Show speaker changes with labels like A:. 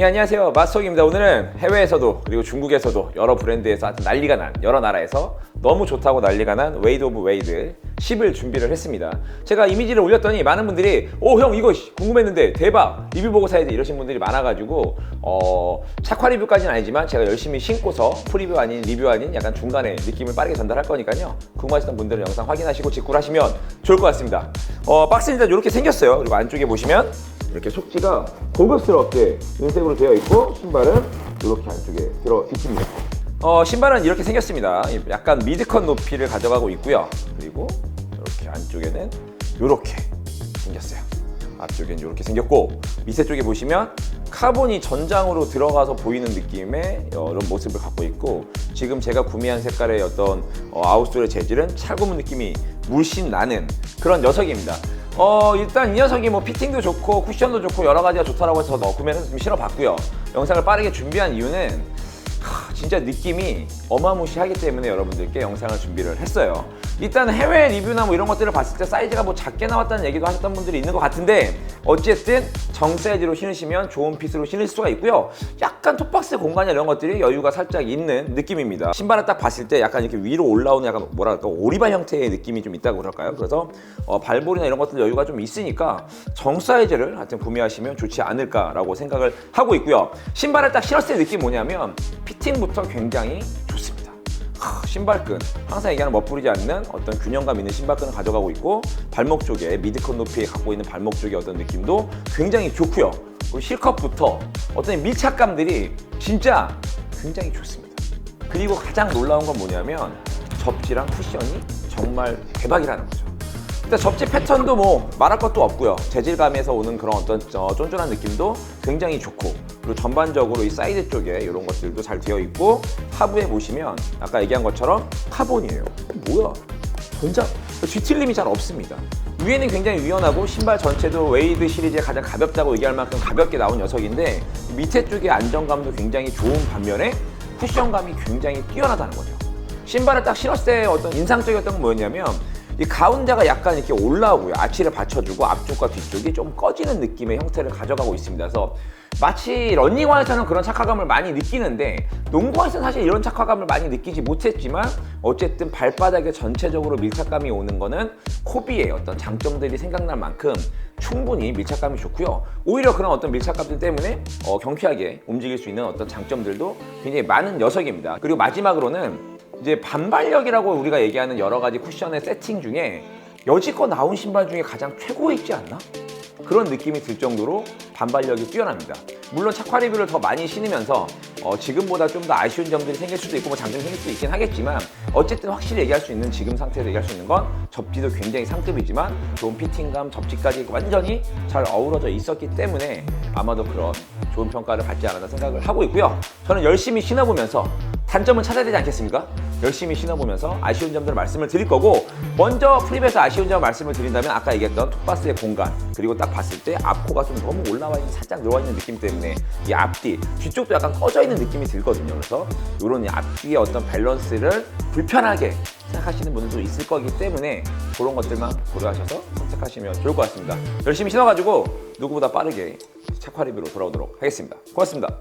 A: 예, 안녕하세요. 마스터입니다. 오늘은 해외에서도 그리고 중국에서도 여러 브랜드에서 하여튼 난리가 난 여러 나라에서 너무 좋다고 난리가 난 웨이드 오브 웨이드 10을 준비를 했습니다. 제가 이미지를 올렸더니 많은 분들이 오 형 이거 씨, 궁금했는데 대박 리뷰 보고 사야 돼 이러신 분들이 많아가지고 어 착화 리뷰까지는 아니지만 제가 열심히 신고서 프리뷰 아닌 리뷰 아닌 약간 중간에 느낌을 빠르게 전달할 거니까요. 궁금하셨던 분들은 영상 확인하시고 직구를 하시면 좋을 것 같습니다. 어 박스는 일단 이렇게 생겼어요. 그리고 안쪽에 보시면 이렇게 속지가 고급스럽게 은색으로 되어 있고 신발은 이렇게 안쪽에 들어 있습니다. 어, 신발은 이렇게 생겼습니다. 약간 미드컷 높이를 가져가고 있고요. 그리고 이렇게 안쪽에는 이렇게 생겼어요. 앞쪽엔 이렇게 생겼고 밑에 쪽에 보시면 카본이 전장으로 들어가서 보이는 느낌의 이런 모습을 갖고 있고 지금 제가 구매한 색깔의 어떤 어, 아웃솔의 재질은 찰구문 느낌이 물씬 나는 그런 녀석입니다. 어 일단 이 녀석이 뭐 피팅도 좋고 쿠션도 좋고 여러 가지가 좋다라고 해서 너 구매를 좀 실어봤고요. 영상을 빠르게 준비한 이유는 하, 진짜 느낌이 어마무시하기 때문에 여러분들께 영상을 준비를 했어요. 일단 해외 리뷰나 뭐 이런 것들을 봤을 때 사이즈가 뭐 작게 나왔다는 얘기도 하셨던 분들이 있는 것 같은데 어쨌든 정 사이즈로 신으시면 좋은 핏으로 신을 수가 있고요. 약간 톱박스 공간이 이런 것들이 여유가 살짝 있는 느낌입니다. 신발을 딱 봤을 때 약간 이렇게 위로 올라오는 약간 뭐랄까 오리발 형태의 느낌이 좀 있다고 그럴까요? 그래서 어, 발볼이나 이런 것들 여유가 좀 있으니까 정 사이즈를 하여튼 구매하시면 좋지 않을까라고 생각을 하고 있고요. 신발을 딱 신었을 때 느낌 뭐냐면 피팅부터 굉장히 신발끈 항상 얘기하는 멋부리지 않는 어떤 균형감 있는 신발끈을 가져가고 있고 발목 쪽에 미드컷 높이에 갖고 있는 발목 쪽의 어떤 느낌도 굉장히 좋고요. 그리고 실컷부터 어떤 밀착감들이 진짜 굉장히 좋습니다. 그리고 가장 놀라운 건 뭐냐면 접지랑 쿠션이 정말 대박이라는 거죠. 일단 접지 패턴도 뭐 말할 것도 없고요. 재질감에서 오는 그런 어떤 어, 쫀쫀한 느낌도 굉장히 좋고 그리고 전반적으로 이 사이드 쪽에 이런 것들도 잘 되어 있고 하부에 보시면 아까 얘기한 것처럼 카본이에요. 뭐야? 전장 뒤틀림이 잘 없습니다. 위에는 굉장히 유연하고 신발 전체도 웨이드 시리즈의 가장 가볍다고 얘기할 만큼 가볍게 나온 녀석인데 밑에 쪽의 안정감도 굉장히 좋은 반면에 쿠션감이 굉장히 뛰어나다는 거죠. 신발을 딱 신었을 때 어떤 인상적이었던 건 뭐였냐면 이 가운데가 약간 이렇게 올라오고요. 아치를 받쳐주고 앞쪽과 뒤쪽이 좀 꺼지는 느낌의 형태를 가져가고 있습니다. 그래서 마치 런닝화에서는 그런 착화감을 많이 느끼는데 농구화에서는 사실 이런 착화감을 많이 느끼지 못했지만 어쨌든 발바닥에 전체적으로 밀착감이 오는 거는 코비의 어떤 장점들이 생각날 만큼 충분히 밀착감이 좋고요. 오히려 그런 어떤 밀착감들 때문에 어, 경쾌하게 움직일 수 있는 어떤 장점들도 굉장히 많은 녀석입니다. 그리고 마지막으로는 이제 반발력이라고 우리가 얘기하는 여러 가지 쿠션의 세팅 중에 여지껏 나온 신발 중에 가장 최고이지 않나? 그런 느낌이 들 정도로 반발력이 뛰어납니다. 물론 착화 리뷰를 더 많이 신으면서 어, 지금보다 좀 더 아쉬운 점들이 생길 수도 있고 뭐 장점이 생길 수도 있긴 하겠지만 어쨌든 확실히 얘기할 수 있는 지금 상태에서 얘기할 수 있는 건 접지도 굉장히 상급이지만 좋은 피팅감, 접지까지 완전히 잘 어우러져 있었기 때문에 아마도 그런 좋은 평가를 받지 않았나 생각을 하고 있고요. 저는 열심히 신어보면서 단점은 찾아야 되지 않겠습니까? 열심히 신어보면서 아쉬운 점들을 말씀을 드릴 거고 먼저 프리뷰에서 아쉬운 점을 말씀을 드린다면 아까 얘기했던 톱바스의 공간 그리고 딱 봤을 때 앞코가 좀 너무 올라와 있는 살짝 들어와 있는 느낌 때문에 이 앞뒤 뒤쪽도 약간 꺼져 있는 느낌이 들거든요. 그래서 이런 앞뒤의 어떤 밸런스를 불편하게 생각하시는 분들도 있을 거기 때문에 그런 것들만 고려하셔서 선택하시면 좋을 것 같습니다. 열심히 신어가지고 누구보다 빠르게 착화 리뷰로 돌아오도록 하겠습니다. 고맙습니다